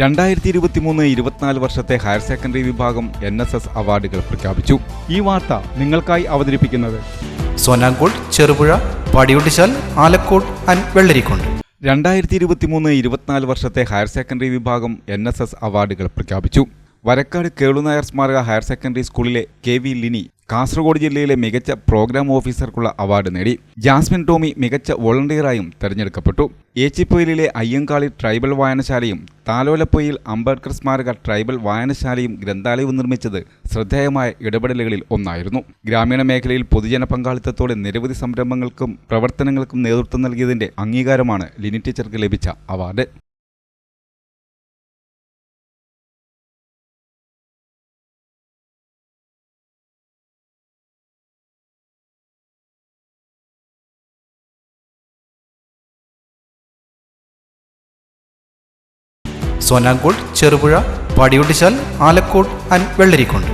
രണ്ടായിരത്തി ഇരുപത്തി മൂന്ന് ഇരുപത്തിനാല് വർഷത്തെ ഹയർ സെക്കൻഡറി വിഭാഗം എൻ എസ് എസ് അവാർഡുകൾ പ്രഖ്യാപിച്ചു. ഈ വാർത്ത നിങ്ങൾക്കായി അവതരിപ്പിക്കുന്നത് സോനാങ്കോട് ചെറുപുഴ പടിയൊട്ടിച്ചാൽ ആലക്കോട് ആൻഡ് വെള്ളരിക്കോണ്ട്. രണ്ടായിരത്തി ഇരുപത്തി മൂന്ന് ഇരുപത്തിനാല് വർഷത്തെ ഹയർ സെക്കൻഡറി വിഭാഗം എൻ എസ് എസ് അവാർഡുകൾ പ്രഖ്യാപിച്ചു. വരക്കാട് കേളുനായർ സ്മാരക ഹയർ സെക്കൻഡറി സ്കൂളിലെ കെ വി ലിനി കാസർഗോഡ് ജില്ലയിലെ മികച്ച പ്രോഗ്രാം ഓഫീസർക്കുള്ള അവാർഡ് നേടി. ജാസ്മിൻ ടോമി മികച്ച വോളണ്ടിയറായും തെരഞ്ഞെടുക്കപ്പെട്ടു. ഏച്ചിപ്പൊയിലിലെ അയ്യങ്കാളി ട്രൈബൽ വായനശാലയും താലോലപ്പൊയിൽ അംബേദ്കർ സ്മാരക ട്രൈബൽ വായനശാലയും ഗ്രന്ഥാലയവും നിർമ്മിച്ചത് ശ്രദ്ധേയമായ ഇടപെടലുകളിൽ ഒന്നായിരുന്നു. ഗ്രാമീണ മേഖലയിൽ പൊതുജന പങ്കാളിത്തത്തോടെ നിരവധി സംരംഭങ്ങൾക്കും പ്രവർത്തനങ്ങൾക്കും നേതൃത്വം നൽകിയതിന്റെ അംഗീകാരമാണ് ലിനി ടീച്ചർക്ക് ലഭിച്ച അവാർഡ്. സോനാങ്കോട് ചെറുപുഴ പടിയൊട്ടിച്ചാൽ ആലക്കോട് ആൻഡ് വെള്ളരിക്കുണ്ട്